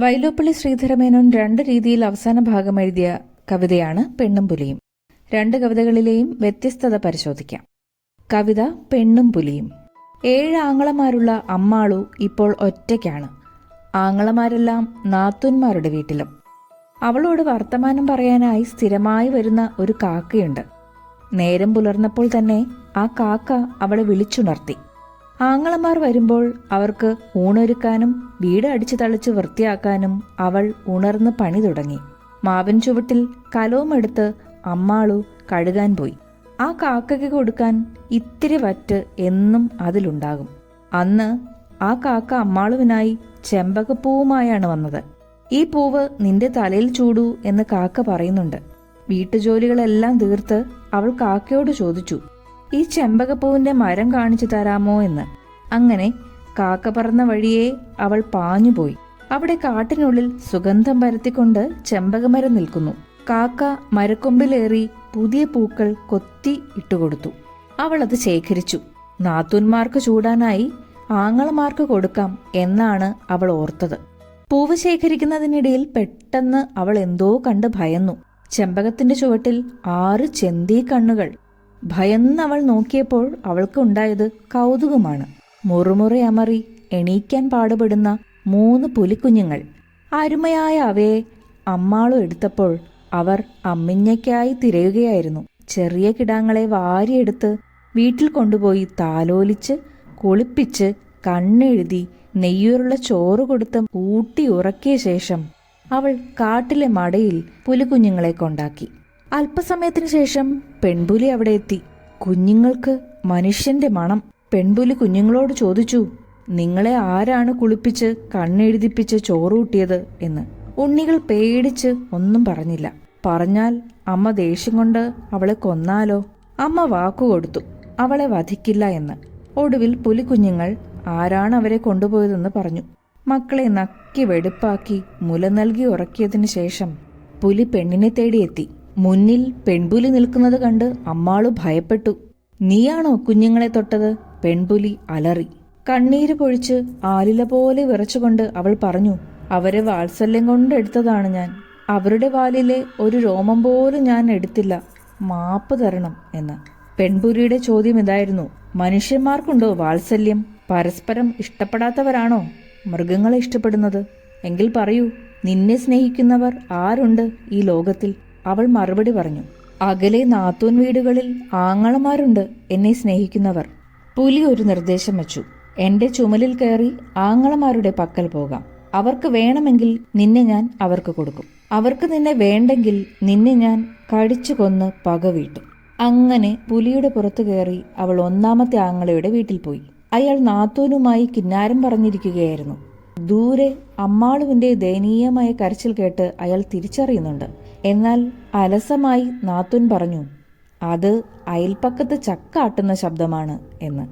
വൈലോപ്പള്ളി ശ്രീധരമേനോൻ രണ്ട് രീതിയിൽ അവസാന ഭാഗം എഴുതിയ കവിതയാണ് പെണ്ണും പുലിയും. രണ്ട് കവിതകളിലെയും വ്യത്യസ്തത പരിശോധിക്കാം. കവിത പെണ്ണും പുലിയും. ഏഴ് ആങ്ങളമാരുള്ള അമ്മാളു ഇപ്പോൾ ഒറ്റയ്ക്കാണ്. ആങ്ങളമാരെല്ലാം നാത്തുന്മാരുടെ വീട്ടിലും. അവളോട് വർത്തമാനം പറയാനായി സ്ഥിരമായി വരുന്ന ഒരു കാക്കയുണ്ട്. നേരം പുലർന്നപ്പോൾ തന്നെ ആ കാക്ക അവളെ വിളിച്ചുണർത്തി. ആങ്ങളമാർ വരുമ്പോൾ അവർക്ക് ഊണൊരുക്കാനും വീട് അടിച്ചു തളിച്ച് വൃത്തിയാക്കാനും അവൾ ഉണർന്ന് പണി തുടങ്ങി. മാവൻ ചുവട്ടിൽ കലവുമെടുത്ത് അമ്മാളു കഴുകാൻ പോയി. ആ കാക്കയ്ക്ക് കൊടുക്കാൻ ഇത്തിരി വറ്റ് എന്നും അതിലുണ്ടാകും. അന്ന് ആ കാക്ക അമ്മാളുവിനായി ചെമ്പകപ്പൂവുമായാണ് വന്നത്. ഈ പൂവ് നിന്റെ തലയിൽ ചൂടൂ എന്ന് കാക്ക പറയുന്നുണ്ട്. വീട്ടുജോലികളെല്ലാം തീർത്ത് അവൾ കാക്കയോട് ചോദിച്ചു ഈ ചെമ്പകപ്പൂവിന്റെ മരം കാണിച്ചു തരാമോ? എന്ന്. അങ്ങനെ കാക്ക പറന്ന വഴിയെ അവൾ പാഞ്ഞുപോയി. അവിടെ കാട്ടിനുള്ളിൽ സുഗന്ധം പരത്തിക്കൊണ്ട് ചെമ്പകമരം നിൽക്കുന്നു. കാക്ക മരക്കൊമ്പിലേറി പുതിയ പൂക്കൾ കൊത്തി ഇട്ടുകൊടുത്തു. അവൾ അത് ശേഖരിച്ചു. നാത്തൂന്മാർക്ക് ചൂടാനായി ആങ്ങളമാർക്ക് കൊടുക്കാം എന്നാണ് അവൾ ഓർത്തത്. പൂവ് ശേഖരിക്കുന്നതിനിടയിൽ പെട്ടെന്ന് അവൾ എന്തോ കണ്ട് ഭയന്നു. ചെമ്പകത്തിന്റെ ചുവട്ടിൽ ആറ് ചെന്തീ കണ്ണുകൾ. ഭയന്ന് അവൾ നോക്കിയപ്പോൾ അവൾക്കുണ്ടായത് കൗതുകമാണ്. മുറുമുറി അമറി എണീക്കാൻ പാടുപെടുന്ന മൂന്ന് പുലിക്കുഞ്ഞുങ്ങൾ. അരുമയായ അവയെ അമ്മാളു എടുത്തപ്പോൾ അവർ അമ്മിഞ്ഞയ്ക്കായി തിരയുകയായിരുന്നു. ചെറിയ കിടാങ്ങളെ വാരിയെടുത്ത് വീട്ടിൽ കൊണ്ടുപോയി താലോലിച്ച് കുളിപ്പിച്ച് കണ്ണെഴുതി നെയ്യൂരുള്ള ചോറ് കൊടുത്ത് ഊട്ടി ഉറക്കിയ ശേഷം അവൾ കാട്ടിലെ മടയിൽ പുലിക്കുഞ്ഞുങ്ങളെ കൊണ്ടാക്കി. അല്പസമയത്തിനു ശേഷം പെൺപുലി അവിടെ എത്തി. കുഞ്ഞുങ്ങൾക്ക് മനുഷ്യന്റെ മണം പെൺപുലി കുഞ്ഞുങ്ങളോട് ചോദിച്ചു നിങ്ങളെ ആരാണ് കുളിപ്പിച്ച് കണ്ണെഴുതിപ്പിച്ച് ചോറൂട്ടിയത്? എന്ന്. ഉണ്ണികൾ പേടിച്ച് ഒന്നും പറഞ്ഞില്ല. പറഞ്ഞാൽ അമ്മ ദേഷ്യം കൊണ്ട് അവളെ കൊന്നാലോ? അമ്മ വാക്കുകൊടുത്തു അവളെ വധിക്കില്ല എന്ന്. ഒടുവിൽ പുലിക്കുഞ്ഞുങ്ങൾ ആരാണ് അവരെ കൊണ്ടുപോയതെന്ന് പറഞ്ഞു. മക്കളെ നക്കി വെടുപ്പാക്കി മുല നൽകി ഉറക്കിയതിനു ശേഷം പുലി പെണ്ണിനെ തേടിയെത്തി മുന്നിൽ പെൺപുലി നിൽക്കുന്നത് കണ്ട് അമ്മാളു ഭയപ്പെട്ടു. നീയാണോ കുഞ്ഞുങ്ങളെ തൊട്ടത്? പെൺപുലി അലറി. കണ്ണീര് പൊഴിച്ച് ആലില പോലെ വിറച്ചുകൊണ്ട് അവൾ പറഞ്ഞു അവരെ വാത്സല്യം കൊണ്ട് എടുത്തതാണ് ഞാൻ. അവരുടെ വാലിലെ ഒരു രോമം പോലും ഞാൻ എടുത്തില്ല. മാപ്പ് തരണം എന്ന്. പെൺപുലിയുടെ ചോദ്യം ഇതായിരുന്നു മനുഷ്യന്മാർക്കുണ്ടോ വാത്സല്യം? പരസ്പരം ഇഷ്ടപ്പെടാത്തവരാണോ മൃഗങ്ങളെ ഇഷ്ടപ്പെടുന്നത്? എങ്കിൽ പറയൂ നിന്നെ സ്നേഹിക്കുന്നവർ ആരുണ്ട് ഈ ലോകത്തിൽ? അവൾ മറുപടി പറഞ്ഞു അകലെ നാത്തൂൻ വീടുകളിൽ ആങ്ങളമാരുണ്ട് എന്നെ സ്നേഹിക്കുന്നവർ. പുലി ഒരു നിർദ്ദേശം വച്ചു. എന്റെ ചുമലിൽ കയറി ആങ്ങളമാരുടെ പക്കൽ പോകാം. അവർക്ക് വേണമെങ്കിൽ നിന്നെ ഞാൻ അവർക്ക് കൊടുക്കും. അവർക്ക് നിന്നെ വേണ്ടെങ്കിൽ നിന്നെ ഞാൻ കടിച്ചു കൊന്ന് പക വീട്ടും. അങ്ങനെ പുലിയുടെ പുറത്തു കയറി അവൾ ഒന്നാമത്തെ ആങ്ങളയുടെ വീട്ടിൽ പോയി. അയാൾ നാത്തൂനുമായി കിന്നാരം പറഞ്ഞിരിക്കുകയായിരുന്നു. ദൂരെ അമ്മാളുവിന്റെ ദയനീയമായ കരച്ചിൽ കേട്ട് അയാൾ തിരിച്ചറിയുന്നുണ്ട്. എന്നാൽ അലസമായി നാത്തൂൻ പറഞ്ഞു അത് അയൽപ്പക്കത്ത് ചക്കാട്ടുന്ന ശബ്ദമാണ് എന്ന്.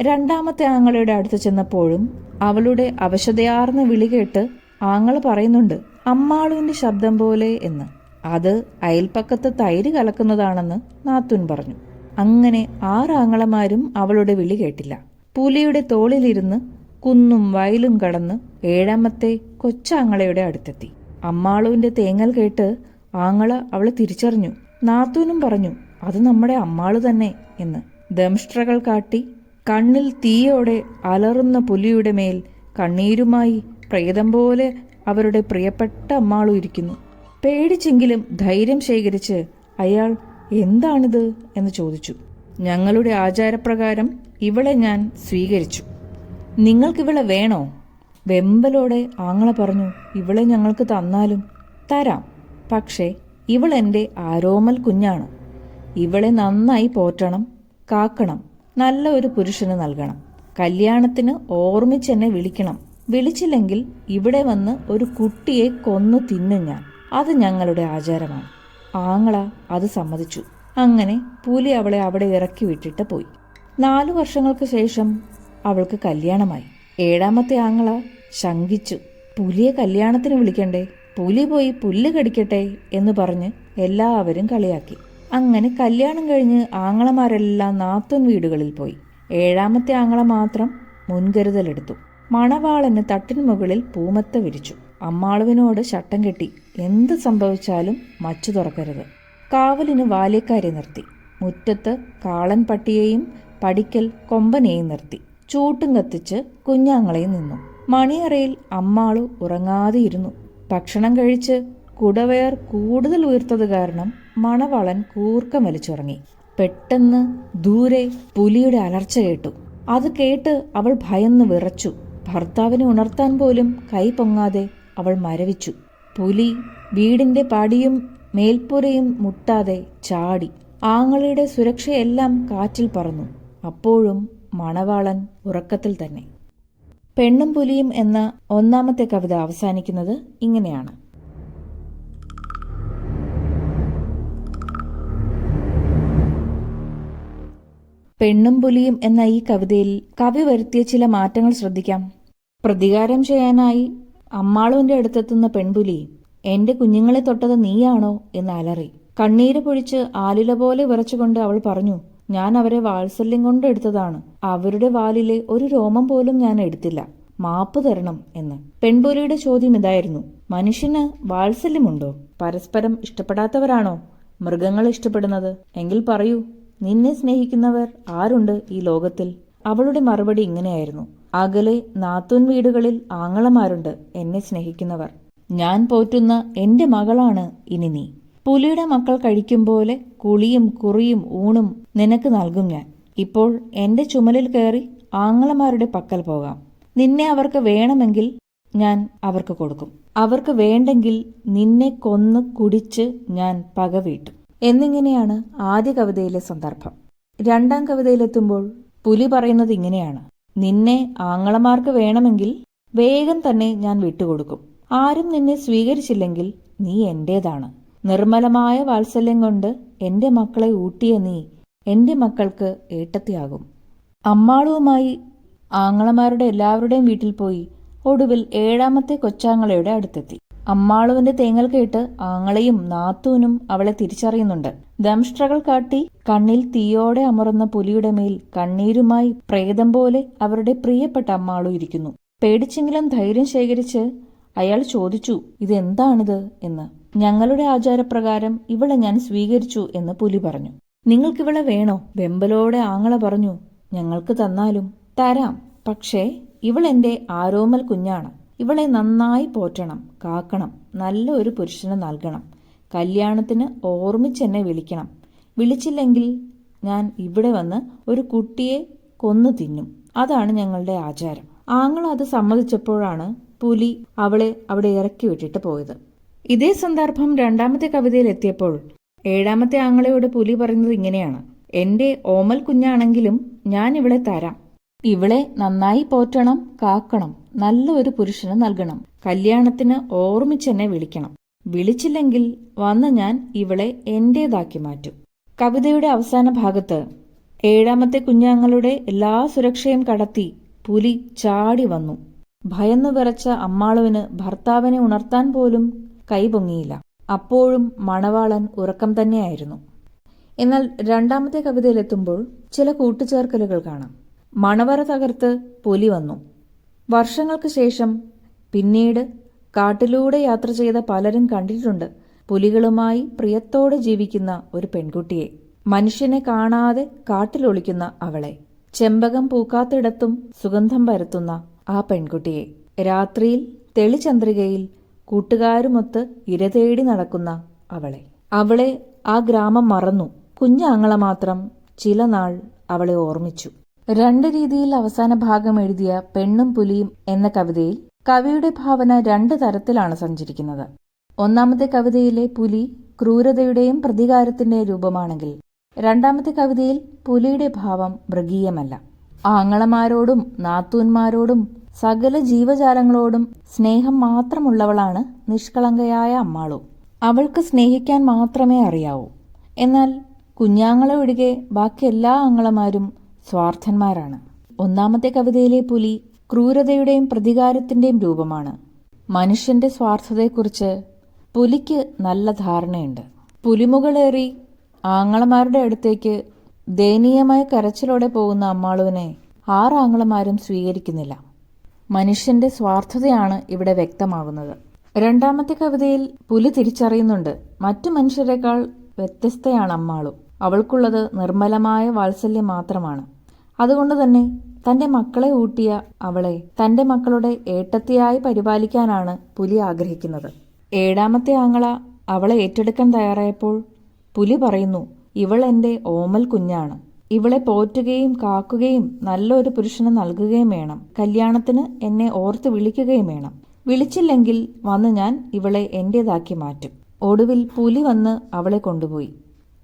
രണ്ടാമത്തെ ആങ്ങളയുടെ അടുത്ത് ചെന്നപ്പോഴും അവളുടെ അവശതയാർന്ന വിളി കേട്ട് ആങ്ങൾ പറയുന്നുണ്ട് അമ്മാളുവിന്റെ ശബ്ദം പോലെ എന്ന്. അത് അയൽപ്പക്കത്ത് തൈര് കലക്കുന്നതാണെന്ന് നാത്തുൻ പറഞ്ഞു. അങ്ങനെ ആറാങ്ങളമാരും അവളുടെ വിളി കേട്ടില്ല. പുലിയുടെ തോളിലിരുന്ന് കുന്നും വയലും കടന്ന് ഏഴാമത്തെ കൊച്ചാങ്ങളയുടെ അടുത്തെത്തി. അമ്മാളുവിന്റെ തേങ്ങൽ കേട്ട് ആങ്ങള അവളെ തിരിച്ചറിഞ്ഞു. നാത്തൂനും പറഞ്ഞു അത് നമ്മുടെ അമ്മാൾ തന്നെ എന്ന് ദംഷ്ട്രകൾ കാട്ടി കണ്ണിൽ തീയോടെ അലറുന്ന പുലിയുടെ മേൽ കണ്ണീരുമായി പ്രേതം പോലെ അവരുടെ പ്രിയപ്പെട്ട അമ്മാളും ഇരിക്കുന്നു. പേടിച്ചെങ്കിലും ധൈര്യം ശേഖരിച്ച് അയാൾ എന്താണിത് എന്ന് ചോദിച്ചു. ഞങ്ങളുടെ ആചാരപ്രകാരം ഇവളെ ഞാൻ സ്വീകരിച്ചു. നിങ്ങൾക്കിവളെ വേണോ? വെമ്പലോടെ ആങ്ങളെ പറഞ്ഞു ഇവളെ ഞങ്ങൾക്ക് തന്നാലും തരാം. പക്ഷേ ഇവൾ എന്റെ ആരോമൽ കുഞ്ഞാണ്. ഇവളെ നന്നായി പോറ്റണം കാക്കണം നല്ല ഒരു പുരുഷന് നൽകണം. കല്യാണത്തിന് ഓർമ്മിച്ചെന്നെ വിളിക്കണം. വിളിച്ചില്ലെങ്കിൽ ഇവിടെ വന്ന് ഒരു കുട്ടിയെ കൊന്നു തിന്നും ഞാൻ. അത് ഞങ്ങളുടെ ആചാരമാണ്. ആങ്ങള അത് സമ്മതിച്ചു. അങ്ങനെ പുലി അവളെ അവിടെ ഇറക്കി വിട്ടിട്ട് പോയി. നാലു വർഷങ്ങൾക്ക് ശേഷം അവൾക്ക് കല്യാണമായി. ഏഴാമത്തെ ആങ്ങള ശങ്കിച്ചു. പുലിയെ കല്യാണത്തിന് വിളിക്കണ്ടേ? പുലി പോയി പുല്ല് കടിക്കട്ടെ എന്ന് പറഞ്ഞ് എല്ലാവരും കളിയാക്കി. അങ്ങനെ കല്യാണം കഴിഞ്ഞ് ആങ്ങളമാരെല്ലാം നാത്തൂൻ വീടുകളിൽ പോയി. ഏഴാമത്തെ ആങ്ങള മാത്രം മുൻകരുതലെടുത്തു. മണവാളന് തട്ടിന് മുകളിൽ പൂമത്ത വിരിച്ചു. അമ്മാളുവിനോട് ശട്ടം കെട്ടി എന്ത് സംഭവിച്ചാലും മച്ചു തുറക്കരുത്. കാവലിന് ബാല്യക്കാരെ നിർത്തി. മുറ്റത്ത് കാളൻ പട്ടിയെയും പടിക്കൽ കൊമ്പനെയും നിർത്തി. ചൂട്ടും കത്തിച്ച് കുഞ്ഞാങ്ങളെയും നിന്നു. മണിയറയിൽ അമ്മാളു ഉറങ്ങാതെ ഇരുന്നു ഭക്ഷണം കഴിച്ച് കുടവയർ കൂടുതൽ ഉയർത്തത് കാരണം മണവളൻ കൂർക്കം വലിച്ചുറങ്ങി പെട്ടെന്ന് ദൂരെ പുലിയുടെ അലർച്ച കേട്ടു. അത് കേട്ട് അവൾ ഭയന്ന് വിറച്ചു. ഭർത്താവിനെ ഉണർത്താൻ പോലും കൈ പൊങ്ങാതെ അവൾ മരവിച്ചു. പുലി വീടിന്റെ പടിയും മേൽപ്പുരയും മുട്ടാതെ ചാടി. ആങ്ങളുടെ സുരക്ഷയെല്ലാം കാറ്റിൽ പറന്നു. അപ്പോഴും മണവാളൻ ഉറക്കത്തിൽ തന്നെ. പെണ്ണും പുലിയും എന്ന ഒന്നാമത്തെ കവിത അവസാനിക്കുന്നത് ഇങ്ങനെയാണ്. പെണ്ണും പുലിയും എന്ന ഈ കവിതയിൽ കവി വരുത്തിയ ചില മാറ്റങ്ങൾ ശ്രദ്ധിക്കാം. പ്രതികാരം ചെയ്യാനായി അമ്മാളുവിന്റെ അടുത്തെത്തുന്ന പെൺപുലി എന്റെ കുഞ്ഞുങ്ങളെ തൊട്ടത് നീയാണോ? എന്ന് അലറി. കണ്ണീര് പൊഴിച്ച് ആലില പോലെ വിറച്ചുകൊണ്ട് അവൾ പറഞ്ഞു ഞാൻ അവരെ വാത്സല്യം കൊണ്ട് എടുത്തതാണ്. അവരുടെ വാലിലെ ഒരു രോമം പോലും ഞാൻ എടുത്തില്ല. മാപ്പ് തരണം എന്ന്. പെൺപുലിയുടെ ചോദ്യം ഇതായിരുന്നു മനുഷ്യന് വാത്സല്യമുണ്ടോ? പരസ്പരം ഇഷ്ടപ്പെടാത്തവരാണോ? മൃഗങ്ങൾ ഇഷ്ടപ്പെടുന്നത്? എങ്കിൽ പറയൂ. നിന്നെ സ്നേഹിക്കുന്നവർ ആരുണ്ട് ഈ ലോകത്തിൽ? അവളുടെ മറുപടി ഇങ്ങനെയായിരുന്നു. അകലെ നാത്തൂൻ വീടുകളിൽ ആങ്ങളമാരുണ്ട് എന്നെ സ്നേഹിക്കുന്നവർ. ഞാൻ പോറ്റുന്ന എന്റെ മകളാണ് ഇനി നീ. പുലിയുടെ മക്കൾ കഴിക്കും പോലെ കുളിയും കുറിയും ഊണും നിനക്ക് നൽകും ഞാൻ. ഇപ്പോൾ എന്റെ ചുമലിൽ കയറി ആങ്ങളമാരുടെ പക്കൽ പോകാം. നിന്നെ അവർക്ക് വേണമെങ്കിൽ ഞാൻ അവർക്ക് കൊടുക്കും. അവർക്ക് വേണ്ടെങ്കിൽ നിന്നെ കൊന്ന് കുടിച്ച് ഞാൻ പക വീട്ടും. എന്നിങ്ങനെയാണ് ആദ്യ കവിതയിലെ സന്ദർഭം. രണ്ടാം കവിതയിലെത്തുമ്പോൾ പുലി പറയുന്നത് ഇങ്ങനെയാണ്. നിന്നെ ആങ്ങളമാർക്ക് വേണമെങ്കിൽ വേഗം തന്നെ ഞാൻ വിട്ടുകൊടുക്കും. ആരും നിന്നെ സ്വീകരിച്ചില്ലെങ്കിൽ നീ എന്റേതാണ്. നിർമ്മലമായ വാത്സല്യം കൊണ്ട് എന്റെ മക്കളെ ഊട്ടിയ നീ എന്റെ മക്കൾക്ക് ഏട്ടത്തിയാകും. അമ്മാളുവുമായി ആങ്ങളമാരുടെ എല്ലാവരുടെയും വീട്ടിൽ പോയി ഒടുവിൽ ഏഴാമത്തെ കൊച്ചാങ്ങളയുടെ അടുത്തെത്തി. അമ്മാളുവിന്റെ തേങ്ങൽ കേട്ട് ആങ്ങളെയും നാത്തൂനും അവളെ തിരിച്ചറിയുന്നുണ്ട്. ദംഷ്ട്രകൾ കാട്ടി കണ്ണിൽ തീയോടെ അമറുന്ന പുലിയുടെ മേൽ കണ്ണീരുമായി പ്രേതം പോലെ അവരുടെ പ്രിയപ്പെട്ട അമ്മാളു ഇരിക്കുന്നു. പേടിച്ചെങ്കിലും ധൈര്യം ശേഖരിച്ച് അയാൾ ചോദിച്ചു ഇതെന്താണിത്? എന്ന്. ഞങ്ങളുടെ ആചാരപ്രകാരം ഇവളെ ഞാൻ സ്വീകരിച്ചു എന്ന് പുലി പറഞ്ഞു. നിങ്ങൾക്കിവളെ വേണോ? വെമ്പലോടെ ആങ്ങള പറഞ്ഞു ഞങ്ങൾക്ക് തന്നാലും തരാം. പക്ഷേ ഇവളെന്റെ ആരോമൽ കുഞ്ഞാണ്. ഇവളെ നന്നായി പോറ്റണം കാക്കണം നല്ല ഒരു പുരുഷന് നൽകണം. കല്യാണത്തിന് ഓർമ്മിച്ചെന്നെ വിളിക്കണം. വിളിച്ചില്ലെങ്കിൽ ഞാൻ ഇവിടെ വന്ന് ഒരു കുട്ടിയെ കൊന്നു തിന്നും. അതാണ് ഞങ്ങളുടെ ആചാരം. ആങ്ങൾ അത് സമ്മതിച്ചപ്പോഴാണ് പുലി അവളെ അവിടെ ഇറക്കി വിട്ടിട്ട് പോയത്. ഇതേ സന്ദർഭം രണ്ടാമത്തെ കവിതയിൽ എത്തിയപ്പോൾ ഏഴാമത്തെ ആങ്ങളയോട് പുലി പറയുന്നത് ഇങ്ങനെയാണ്. എന്റെ ഓമൽ കുഞ്ഞാണെങ്കിലും ഞാൻ ഇവളെ തരാം. ഇവളെ നന്നായി പോറ്റണം കാക്കണം നല്ല ഒരു പുരുഷന് നൽകണം. കല്യാണത്തിന് ഓർമ്മിച്ചെന്നെ വിളിക്കണം. വിളിച്ചില്ലെങ്കിൽ വന്ന് ഞാൻ ഇവളെ എന്റേതാക്കി മാറ്റും. കവിതയുടെ അവസാന ഭാഗത്ത് ഏഴാമത്തെ കുഞ്ഞാങ്ങളുടെ എല്ലാ സുരക്ഷയും കടത്തി പുലി ചാടി വന്നു. ഭയന്നു വിറച്ച അമ്മാളുവിന് ഭർത്താവിനെ ഉണർത്താൻ പോലും കൈപൊങ്ങിയില്ല അപ്പോഴും മണവാളൻ ഉറക്കം തന്നെയായിരുന്നു. എന്നാൽ രണ്ടാമത്തെ കവിതയിലെത്തുമ്പോൾ ചില കൂട്ടുചേർക്കലുകൾ കാണാം. മണവറ തകർത്ത് പുലി വന്നു. വർഷങ്ങൾക്ക് ശേഷം പിന്നീട് കാട്ടിലൂടെ യാത്ര ചെയ്ത പലരും കണ്ടിട്ടുണ്ട്. പുലികളുമായി പ്രിയത്തോടെ ജീവിക്കുന്ന ഒരു പെൺകുട്ടിയെ. മനുഷ്യനെ കാണാതെ കാട്ടിലൊളിക്കുന്ന അവളെ. ചെമ്പകം പൂക്കാത്തിടത്തും സുഗന്ധം പരത്തുന്ന ആ പെൺകുട്ടിയെ. രാത്രിയിൽ തെളിചന്ദ്രികയിൽ കൂട്ടുകാരുമൊത്ത് ഇരതേടി നടക്കുന്ന അവളെ. അവളെ ആ ഗ്രാമം മറന്നു. കുഞ്ഞാങ്ങള മാത്രം ചില നാൾ അവളെ ഓർമ്മിച്ചു. രണ്ട് രീതിയിൽ അവസാന ഭാഗം എഴുതിയ പെണ്ണും പുലിയും എന്ന കവിതയിൽ കവിയുടെ ഭാവന രണ്ട് തരത്തിലാണ് സഞ്ചരിക്കുന്നത്. ഒന്നാമത്തെ കവിതയിലെ പുലി ക്രൂരതയുടെയും പ്രതികാരത്തിന്റെ രൂപമാണെങ്കിൽ രണ്ടാമത്തെ കവിതയിൽ പുലിയുടെ ഭാവം മൃഗീയമല്ല. ആങ്ങളമാരോടും നാത്തൂന്മാരോടും സകല ജീവജാലങ്ങളോടും സ്നേഹം മാത്രമുള്ളവളാണ് നിഷ്കളങ്കയായ അമ്മാളു. അവൾക്ക് സ്നേഹിക്കാൻ മാത്രമേ അറിയാവൂ. എന്നാൽ കുഞ്ഞാങ്ങളെ ഒഴികെ ബാക്കി എല്ലാ ആങ്ങളമാരും സ്വാർത്ഥന്മാരാണ്. ഒന്നാമത്തെ കവിതയിലെ പുലി ക്രൂരതയുടെയും പ്രതികാരത്തിന്റെയും രൂപമാണ്. മനുഷ്യന്റെ സ്വാർത്ഥതയെക്കുറിച്ച് പുലിക്ക് നല്ല ധാരണയുണ്ട്. പുലിമുകളേറി ആങ്ങളമാരുടെ അടുത്തേക്ക് ദയനീയമായ കരച്ചിലോടെ പോകുന്ന അമ്മാളുവിനെ ആറ് ആങ്ങളമാരും സ്വീകരിക്കുന്നില്ല. മനുഷ്യന്റെ സ്വാർത്ഥതയാണ് ഇവിടെ വ്യക്തമാകുന്നത്. രണ്ടാമത്തെ കവിതയിൽ പുലി തിരിച്ചറിയുന്നുണ്ട്. മറ്റു മനുഷ്യരെക്കാൾ വ്യത്യസ്തയാണ് അമ്മാളു. അവൾക്കുള്ളത് നിർമ്മലമായ വാത്സല്യം മാത്രമാണ്. അതുകൊണ്ട് തന്നെ തന്റെ മക്കളെ ഊട്ടിയ അവളെ തന്റെ മക്കളുടെ ഏട്ടത്തിയായി പരിപാലിക്കാനാണ് പുലി ആഗ്രഹിക്കുന്നത്. ഏഴാമത്തെ ആങ്ങള അവളെ ഏറ്റെടുക്കാൻ തയ്യാറായപ്പോൾ പുലി പറയുന്നു ഇവൾ എന്റെ ഓമൽ കുഞ്ഞാണ്. ഇവളെ പോറ്റുകയും കാക്കുകയും നല്ലൊരു പുരുഷന് നൽകുകയും വേണം. കല്യാണത്തിന് എന്നെ ഓർത്ത് വിളിക്കുകയും വേണം. വിളിച്ചില്ലെങ്കിൽ വന്ന് ഞാൻ ഇവളെ എന്റേതാക്കി മാറ്റും. ഒടുവിൽ പുലി വന്ന് അവളെ കൊണ്ടുപോയി.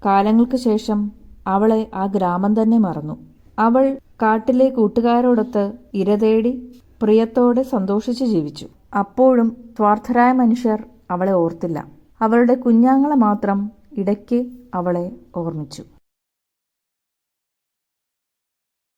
കാലങ്ങൾക്ക് ശേഷം അവളെ ആ ഗ്രാമം തന്നെ മറന്നു. അവൾ കാട്ടിലെ കൂട്ടുകാരോടൊത്ത് ഇരതേടി പ്രിയത്തോടെ സന്തോഷിച്ച് ജീവിച്ചു. അപ്പോഴും സ്വാർത്ഥരായ മനുഷ്യർ അവളെ ഓർത്തില്ല. അവളുടെ കുഞ്ഞാങ്ങളെ മാത്രം ഇടയ്ക്ക് അവളെ ഓർമ്മിച്ചു.